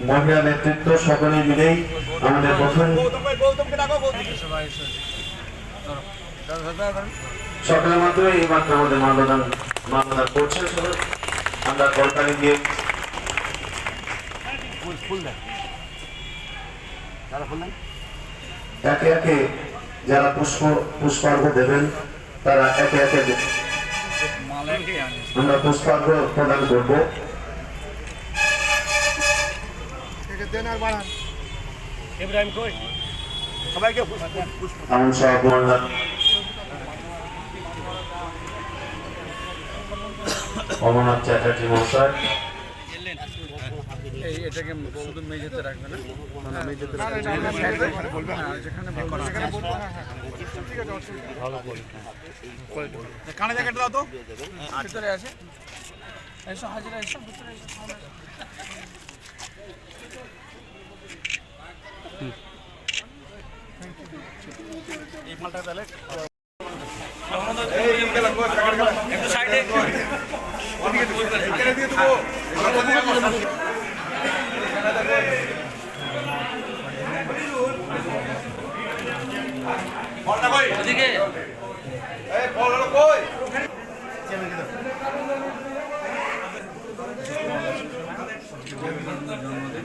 মহিলা নেতৃত্ব সকলে মিলেই আমাদের প্রথম সকলের মাধ্যমে এই মাত্র আমাদের মাল্যদান করছেন সবাই আমরা কলকারি দিয়ে একে একে যারা পুষ্প পুষ্পার্ঘ দেবেন তারা একে একে আমরা পুষ্পার্ঘ প্রদান করব। ইব্রাহিম কই? সবাইকে পুষ্প এমন সব মহিলা অমরনাথ চ্যাটার্জি মহাশয়। এই এটাকে শুধু মেঝেতে রাখবে না? মেঝেতে রাখবে। হ্যাঁ, যেখানে বলব সেখানে কানে জায়গাটা দাও তো। ভিতরে আছে এসো হাজিরা এসো ভিতরে এসো। ওদিকে এই বল কই কেমন কি জন্মদিন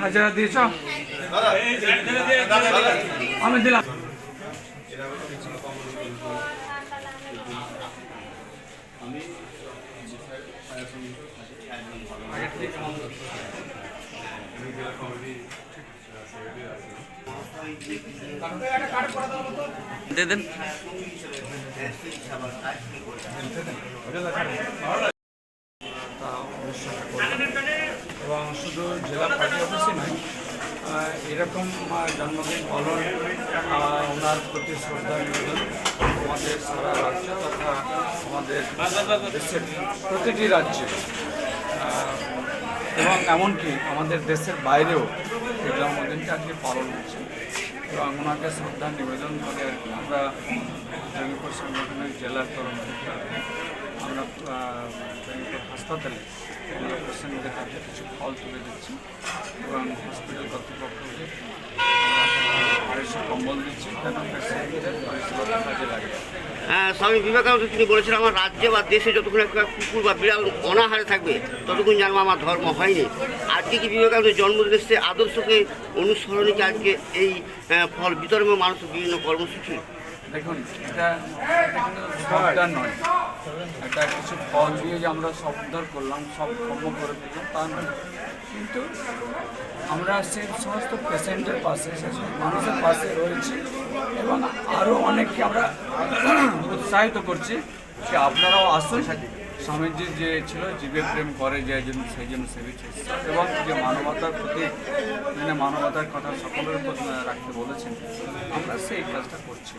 হাজারা দিয়েছ? আমি দিলাম। দিয়ে দেন তা করলাম। এবং শুধু জেলা পার্টি অফিসে নয় এরকম জন্মদিন পালন ওনার প্রতি শ্রদ্ধা নিবেদন, আমাদের সারা রাজ্য তথা আমাদের দেশের প্রতিটি রাজ্যে এবং এমনকি আমাদের দেশের বাইরেও এই জন্মদিনটা আজকে পালন হচ্ছে এবং ওনাকে শ্রদ্ধা নিবেদন করে আর কি। আমরা জঙ্গিপুর সংগঠনের জেলার তরফ আমরা জঙ্গিপুর হাসপাতালে পেশেন্টদের হাতে কিছু ফল তুলে দিচ্ছি এবং হসপিটাল কর্তৃপক্ষকে আমরা আড়াইশো কম্বল দিচ্ছি যেন পেশেন্টদের পরিষেবাটা কাজে লাগে হ্যাঁ, স্বামী বিবেকানন্দ তিনি বলেছিলেন আমার রাজ্যে বা দেশে যতক্ষণ একটা কুকুর বা বিড়াল অনাহারে থাকবে, ততক্ষণ জানব আমার ধর্ম হয়নি। আজকে কি বিবেকানন্দ জন্মদিন সে আদর্শকে অনুসরণে আজকে এই ফল বিতরণ মানুষ মানুষের বিভিন্ন কর্মসূচি? দেখুন, এটা সফটওয়্যার নয়। এটা কিছু ফল দিয়ে যে আমরা উদ্ধার করলাম, সব কর্ম করে দিলাম, তা নয়। কিন্তু আমরা সেই সমস্ত পেশেন্টের পাশে, সেই মানুষের পাশে রয়েছি এবং আরও অনেককে আমরা উৎসাহিত করছি যে আপনারাও আসুন। স্বামীজি যে ছিল জীবে প্রেম করে যে জন্য সেই জন্য সেবিছে এবং যে মানবতার প্রতি মানে মানবতার কথা সকলের প্রতি রাখতে বলেছেন, আমরা সেই কাজটা করছি।